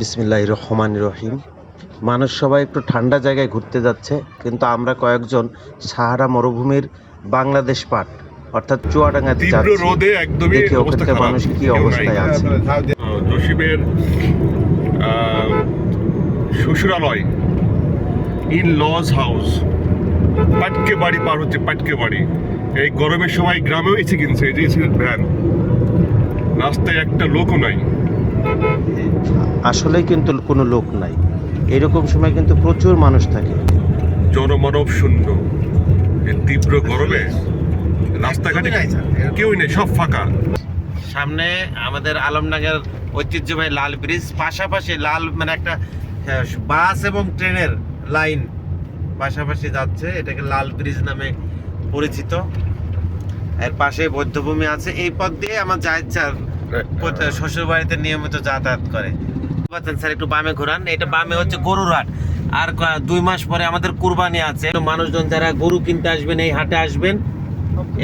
বিসমিল্লাহ রহমান রহিম। মানুষ সবাই একটু ঠান্ডা জায়গায় ঘুরতে যাচ্ছে কিন্তু আমরা কয়েকজন সাহারা মরুভূমির বাংলাদেশ পাট অর্থাৎ চুয়াডাঙ্গাতে যাচ্ছি। রোদে একদমই দেখি ওখানকার মানুষ কি অবস্থায় আছে। জসিমের শ্বশুরালয় ইন লজ হাউস পাটকে বাড়ি পার হচ্ছে পাটকে বাড়ি। এই গরমের সময় গ্রামেও এসে কিনছে এই যে ভ্যান রাস্তায় একটা লোকও নাই। আসলেই কিন্তু কোনো লোক নাই। এরকম সময় কিন্তু প্রচুর মানুষ থাকে। জনমানব শূন্য। তীব্র গরমে রাস্তাঘাটে কেউই নেই সব ফাঁকা। সামনে আমাদের আলমডাঙ্গার ঐতিহ্যবাহী লাল ব্রিজ পাশাপাশি লাল মানে একটা বাস এবং ট্রেনের লাইন পাশাপাশি যাচ্ছে। এটাকে লাল ব্রিজ নামে পরিচিত। এর পাশে বৌদ্ধভূমি আছে। এই পথ দিয়ে আমার যা স্যার শ্বশুর বাড়িতে নিয়মিত যাতায়াত করে। পাচ্ছেন স্যার একটু বামে ঘোরান। এটা বামে হচ্ছে গরুর হাট আর দুই মাস পরে আমাদের কুরবানি আছে। মানুষজন যারা গরু কিনতে আসবেন এই হাটে আসবেন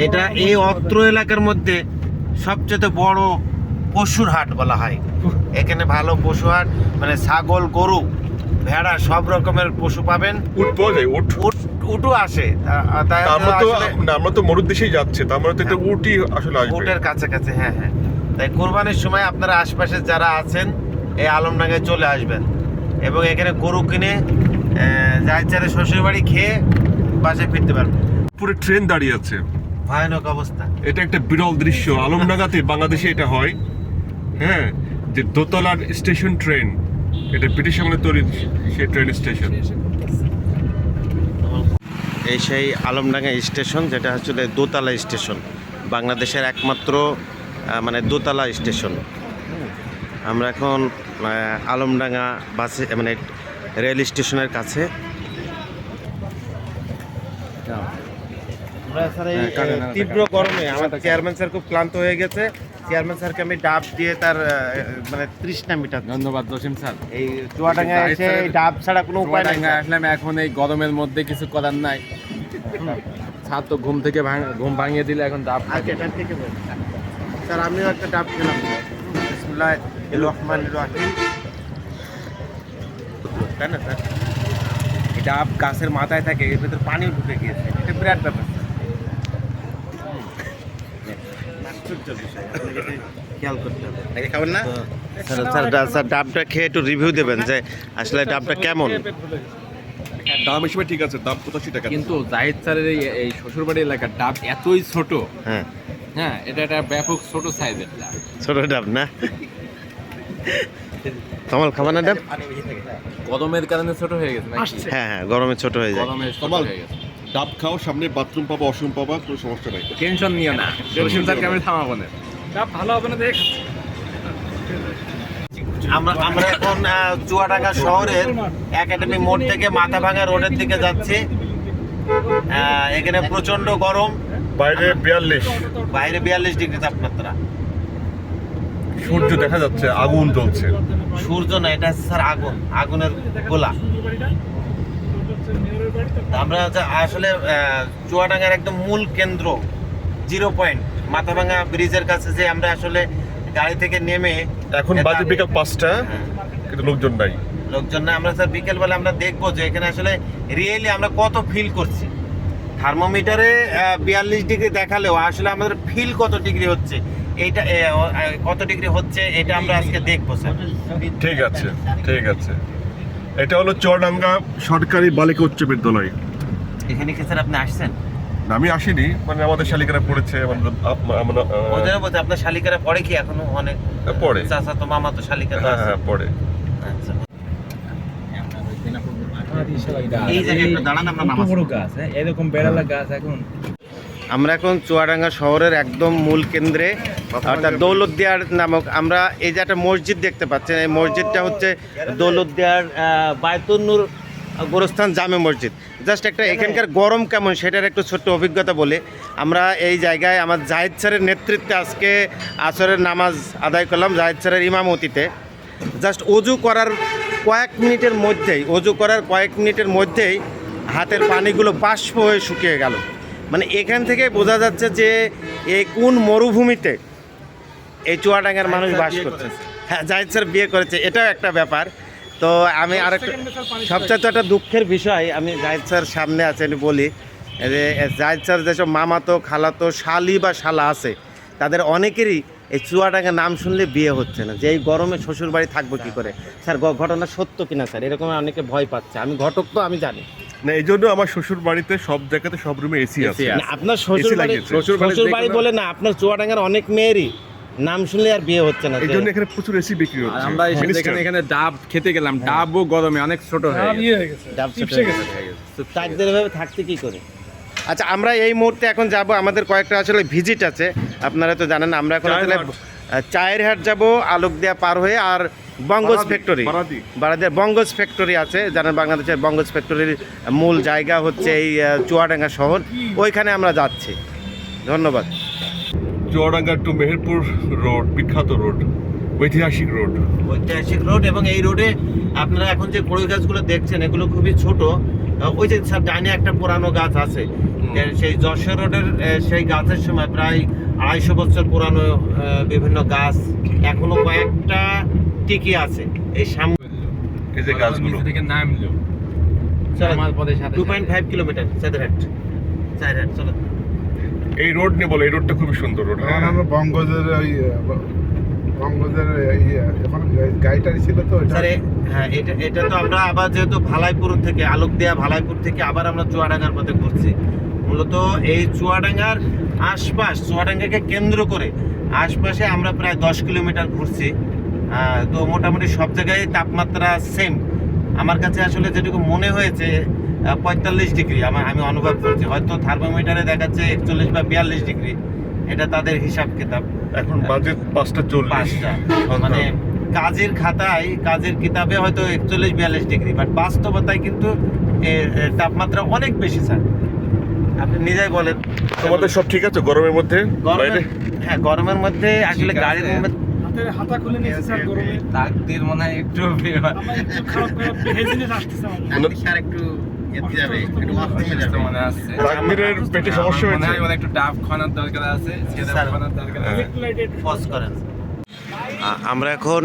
এটা এই অত্র এলাকার মধ্যে সবচেয়ে বড় পশুর হাট বলা হয়। এখানে ভালো পশু হাট মানে ছাগল গরু ভেড়া সব রকমের পশু পাবেন। পাওয়া যায় উট। উটও আসে। আমরা তো আমরা তো যাচ্ছে তা আমরা তো উঠি আসলে উটের কাছাকাছি হ্যাঁ হ্যাঁ। তাই কোরবানির সময় আপনারা আশপাশে যারা আছেন এই আলমডাঙ্গায় চলে আসবেন। এবং এখানে গরু কিনে যাই চারে শ্বশুর বাড়ি খেয়ে বাসায় ফিরতে পারবেন। পুরো ট্রেন দাঁড়িয়ে আছে। ভয়ানক অবস্থা। এটা একটা বিরল দৃশ্য। আলমডাঙ্গাতে বাংলাদেশে এটা হয়। হ্যাঁ যে দোতলার স্টেশন ট্রেন। এটা ব্রিটিশ আমলে তৈরি সেই ট্রেন স্টেশন। এই সেই আলমডাঙ্গা স্টেশন যেটা হচ্ছে দোতলা স্টেশন। বাংলাদেশের একমাত্র মানে দোতলা স্টেশন। আমরা এখন আলমডাঙ্গা বাসে মানে রেল স্টেশনের কাছে। আমরা স্যার এই আহ, তীব্র গরমে আমার চেয়ারম্যান স্যার খুব ক্লান্ত হয়ে গেছে। চেয়ারম্যান স্যারকে আমি ডাব দিয়ে তার মানে তৃষ্ণা মিটাচ্ছি। ধন্যবাদ জসিম স্যার। এই চুয়াডাঙ্গা এসে ডাব ছাড়া কোনো উপায় নাই আসলাম এখন এই গরমের মধ্যে কিছু করার নাই। ছাদ তো ঘুম থেকে ভাঙ- ঘুম ভাঙিয়ে দিলে এখন ডাব থেকে। স্যার আমিও একটা ডাব খেলাম। বিসমুল্লাহ রহমান রহিম তাই না স্যার? এই ডাব গাছের মাথায় থাকে এর ভেতর পানিও ঢুকে গিয়েছে। এটা বিরাট ব্যাপার স্যার। স্যার ডাবটা খেয়ে একটু রিভিউ দেবেন যে আসলে ডাবটা কেমন। দাম হিসেবে ঠিক আছে দাম পঁচাশি টাকা। কিন্তু জাহিদ স্যারের এই এই শ্বশুরবাড়ি এলাকার ডাব এতই ছোট। হ্যাঁ। হ্যাঁ এটা একটা ব্যাপক ছোট সাইজের ডাব। ছোট ডাব না? কমল খাবা না ডাব? গরমের কারণে ছোট হয়ে গেছে হ্যাঁ হ্যাঁ গরমে ছোট হয়ে যায়। গরমে ছোট হয়ে গেছে। ডাব খাও সামনে বাথরুম পাবা ওয়াশরুম পাবা কোনো সমস্যা নাই। টেনশন নিও না। জসিম স্যারকে আমি থামাবো না। আমরা আমরা এখন চুয়াডাঙ্গা শহরের একাডেমি মোড় থেকে মাথাভাঙা রোডের দিকে যাচ্ছি। এখানে প্রচণ্ড গরম। বাইরে বিয়াল্লিশ। বাইরে বিয়াল্লিশ ডিগ্রি তাপমাত্রা। সূর্য দেখা যাচ্ছে আগুন জ্বলছে। সূর্য না এটা হচ্ছে স্যার আগুন আগুনের গোলা। আমরা আসলে চুয়াডাঙ্গার একদম মূল কেন্দ্র জিরো পয়েন্ট মাথাভাঙা ব্রিজের কাছে যে আমরা আসলে গাড়ি থেকে নেমে এখন বাজে বিকাল পাঁচটা হ্যাঁ। কিন্তু লোকজন নাই। লোকজন না আমরা স্যার বিকেলবেলা আমরা দেখব যে এখানে আসলে রিয়েলি আমরা কত ফিল করছি। থার্মোমিটারে বিয়াল্লিশ ডিগ্রি দেখালেও আসলে আমাদের ফিল কত ডিগ্রি হচ্ছে? এইটা কত ডিগ্রি হচ্ছে এটা আমরা আজকে দেখব স্যার। ঠিক আছে ঠিক আছে। এটা হলো চুয়াডাঙ্গা সরকারি বালিকা উচ্চ বিদ্যালয়। এখানে কি স্যার আপনি আসছেন? আমি আসিনি। মানে আমাদের শালিকারা পড়েছে আমাদের আপনার শালিকারা পড়ে কি এখনও? অনেক পড়ে। চাচা তো মামা তো শালিকা তো আছে। হ্যাঁ পড়ে আচ্ছা এই জায়গায় একটু দাঁড়ান আমরা নামাজ বড় গাছ হ্যাঁ? এরকম বেড়ালা গাছ এখন। আমরা এখন চুয়াডাঙ্গা শহরের একদম মূল কেন্দ্রে অর্থাৎ দৌলতদিয়ার নামক আমরা এই যে একটা মসজিদ দেখতে পাচ্ছেন এই মসজিদটা হচ্ছে দৌলতদিয়ার বায়তুন্নুর গোরস্থান জামে মসজিদ। জাস্ট একটা এখানকার গরম কেমন সেটার একটু ছোট্ট অভিজ্ঞতা বলে। আমরা এই জায়গায় আমার জাহিদ স্যারের নেতৃত্বে আজকে আসরের নামাজ আদায় করলাম জাহিদ স্যারের ইমামতিতে। জাস্ট অজু করার কয়েক মিনিটের মধ্যেই অজু করার কয়েক মিনিটের মধ্যেই হাতের পানিগুলো বাষ্প হয়ে শুকিয়ে গেল। মানে এখান থেকে বোঝা যাচ্ছে যে এই কোন মরুভূমিতে এই চুয়াডাঙ্গার মানুষ বাস করছে। হ্যাঁ জাহিদ স্যার বিয়ে করেছে এটাও একটা ব্যাপার। তো আমি আর সবচেয়ে একটা দুঃখের বিষয় আমি জাহিদ স্যার সামনে আছে আমি বলি যে জাহিদ স্যার যেসব মামাতো খালাতো শালি বা শালা আছে তাদের অনেকেরই এই চুয়াডাঙ্গা নাম শুনলে বিয়ে হচ্ছে না। যে এই গরমে শ্বশুর বাড়ি থাকব কি করে? স্যার ঘটনা সত্য কিনা স্যার? এরকম অনেকে ভয় পাচ্ছে। আমি ঘটক তো আমি জানি। না এই জন্য আমার শ্বশুর বাড়িতে সব জায়গাতে সব রুমে এসি আছে। আপনার শ্বশুর বাড়ি শ্বশুর বাড়ি বলে না আপনার চুয়াডাঙ্গার অনেক মেয়েরই। নাম শুনলে আর বিয়ে হচ্ছে না এই জন্য এখানে প্রচুর এসি বিক্রি হচ্ছে। আমরা। যেখানে এখানে ডাব খেতে গেলাম। ডাবও গরমে অনেক ছোট হয়ে গেছে। ডাব ছোট হয়ে গেছে। তাদের এভাবে থাকতে কি করে? আচ্ছা আমরা এই মুহূর্তে এখন যাব। আমাদের কয়েকটা আসলে ভিজিট আছে। আপনারা তো জানেন আমরা এখন আসলে চায়ের হাট যাব আলোক দেয়া পার হয়ে আর বঙ্গজ ফ্যাক্টরি। বারাদি। বারাদিয়ার বঙ্গজ ফ্যাক্টরি আছে জানেন বাংলাদেশের বঙ্গজ ফ্যাক্টরির মূল জায়গা হচ্ছে এই চুয়াডাঙ্গা শহর। ওইখানে আমরা যাচ্ছি। ধন্যবাদ। চুয়াডাঙ্গা টু মেহেরপুর রোড বিখ্যাত রোড ঐতিহাসিক রোড। ঐতিহাসিক রোড এবং এই রোডে আপনারা এখন যে কড়ই গাছগুলো দেখছেন এগুলো খুবই ছোট। ওই যে স্যার ডাইনে একটা পুরানো গাছ আছে। সেই যশোর রোডের সেই গাছের সময় প্রায় আড়াইশো বছর পুরানো বিভিন্ন গাছ এখনও কয়েকটা টিকে আছে। এই সামনে এই যে গাছগুলো। থেকে নামলো। পথে সাথে two point five kilometre Chanderhat Chanderhat চলো। এই রোড নিয়ে বলো এই রোডটা খুবই সুন্দর রোড এখন আমরা বঙ্গজের ওই বঙ্গজের এখন গাড়িটারি ছিল তো স্যার হ্যাঁ এটা এটা তো আমরা আবার যেহেতু ভালাইপুর থেকে আলোক দেয়া ভালাইপুর থেকে আবার আমরা চুয়াডাঙ্গার পথে ঘুরছি। মূলত এই চুয়াডাঙ্গার আশপাশ চুয়াডাঙ্গাকে কেন্দ্র করে আশপাশে আমরা প্রায় দশ কিলোমিটার ঘুরছি। তো মোটামুটি সব জায়গায় তাপমাত্রা সেম আমার কাছে আসলে যেটুকু মনে হয়েছে পঁয়তাল্লিশ ডিগ্রি আমার আমি অনুভব করছি। হয়তো থার্মোমিটারে দেখাচ্ছে একচল্লিশ বা বিয়াল্লিশ ডিগ্রি। এটা তাদের হিসাব কিতাব। এখন বাজে পাঁচটা চল্লিশ। পাঁচটা। মানে কাজের খাতায় কাজের কিতাবে হয়তো একচল্লিশ বিয়াল্লিশ ডিগ্রি। বাট বাস্তবতায় কিন্তু তাপমাত্রা অনেক বেশি স্যার আপনি নিজেই বলেন। তোমাদের সব ঠিক আছে গরমের মধ্যে? বাইরে? হ্যাঁ গরমের মধ্যে আসলে। গাড়ির মধ্যে হাতা খুলে নিয়েছে স্যার গরমে। তাকদির মনে হয় একটু একটু পেটে সমস্যা হয়েছে। হয় দরকার আছে দরকার করেন। আমরা এখন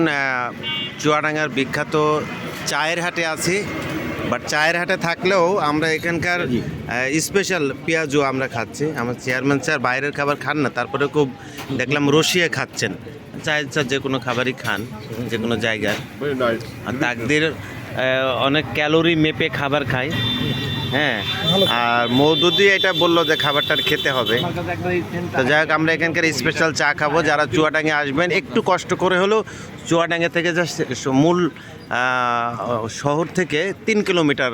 চুয়াডাঙ্গার বিখ্যাত চায়ের হাটে আছি। বাট চায়ের হাটে থাকলেও আমরা এখানকার স্পেশাল পেঁয়াজও আমরা খাচ্ছি। আমার চেয়ারম্যান স্যার বাইরের খাবার খান না তারপরে খুব দেখলাম রসিয়ে খাচ্ছেন। চায়ের স্যার যে কোনো খাবারই খান যে কোনো জায়গার আর তাকদের অনেক ক্যালোরি মেপে খাবার খায় হ্যাঁ আর মৌদুদি এটা বলল যে খাবারটার খেতে হবে। তো যাই হোক আমরা এখানকার স্পেশাল চা খাব যারা চুয়াডাঙ্গে আসবেন একটু কষ্ট করে হলেও চুয়াডাঙ্গে থেকে জাস্ট মূল শহর থেকে তিন কিলোমিটার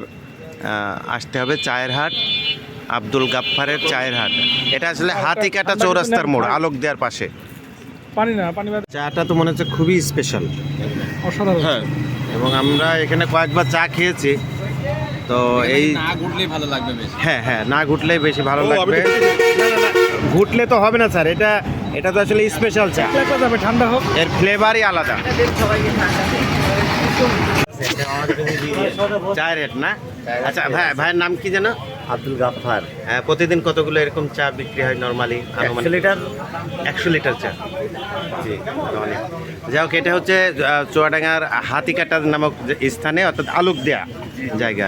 আসতে হবে চায়ের হাট আব্দুল গাফফারের চায়ের হাট। এটা আসলে হাতিকাটা চৌরাস্তার মোড় আলোক দেওয়ার পাশে। পানি না পানি চাটা তো মনে হচ্ছে খুবই স্পেশাল অসাধারণ। হ্যাঁ এবং আমরা এখানে কয়েকবার চা খেয়েছি। তো এই না ঘুরলেই ভালো লাগবে বেশি। হ্যাঁ হ্যাঁ না ঘুটলেই বেশি ভালো লাগবে। ঘুটলে তো হবে না স্যার এটা এটা তো আসলে স্পেশাল চা লাগবে যাবে ঠান্ডা হোক। এর ফ্লেভারই আলাদা। চায়ের রেট না? আচ্ছা ভাই ভাইয়ের নাম কি যেন? আব্দুল গাফফার। হ্যাঁ, প্রতিদিন কতগুলো এরকম চা বিক্রি হয় নর্মালি একশো লিটার। একশো লিটার চা। জি। অনেক যাই হোক এটা হচ্ছে চুয়াডাঙ্গার হাতিকাটা নামক যে স্থানে অর্থাৎ আলুক দেয়া জায়গা।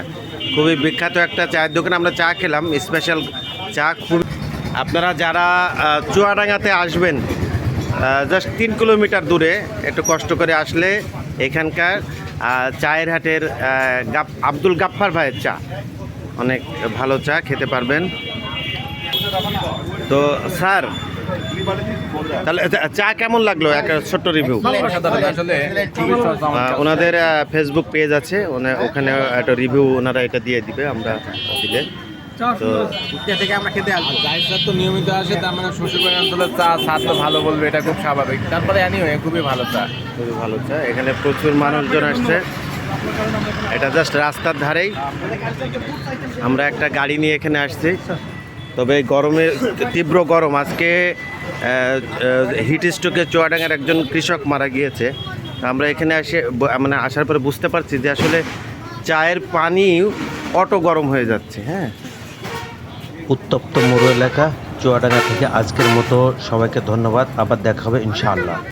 খুবই বিখ্যাত একটা চায়ের দোকানে। আমরা চা খেলাম স্পেশাল চা খুব আপনারা যারা চুয়াডাঙ্গাতে আসবেন জাস্ট তিন কিলোমিটার দূরে একটু কষ্ট করে আসলে এখানকার চায়ের হাটের আব্দুল গাফফার ভাইয়ের চা। অনেক ভালো চা খেতে পারবেন। তো স্যার তাহলে চা- কেমন লাগল? একটা ছোট্ট রিভিউ ওনাদের ফেসবুক পেজ আছে। ওখানে একটা রিভিউ ওনারা এটা দিয়ে দিবে আমরা দিলে। তো থেকে আমরা খেতে আসব? স্যার তো নিয়মিত আসে তার মানে শ্বশুরবাড়ি অঞ্চলের চা স্বাদ তো ভালো বলবে এটা খুব স্বাভাবিক। তারপরে খুবই ভালো চা। খুবই ভালো চা। এখানে প্রচুর মানুষজন আসছে। এটা জাস্ট রাস্তার ধারেই। আমরা একটা গাড়ি নিয়ে এখানে আসছি। তবে গরমে তীব্র গরম, আজকে হিট স্ট্রোকে চুয়াডাঙ্গার একজন কৃষক মারা গিয়েছে। আমরা এখানে এসে মানে আসার পরে বুঝতে পারছি যে আসলে চায়ের পানি অটো গরম হয়ে যাচ্ছে হ্যাঁ। উত্তপ্ত মরু এলাকা, চুয়াডাঙ্গা থেকে আজকের মতো সবাইকে ধন্যবাদ। আবার দেখা হবে ইনশাআল্লাহ।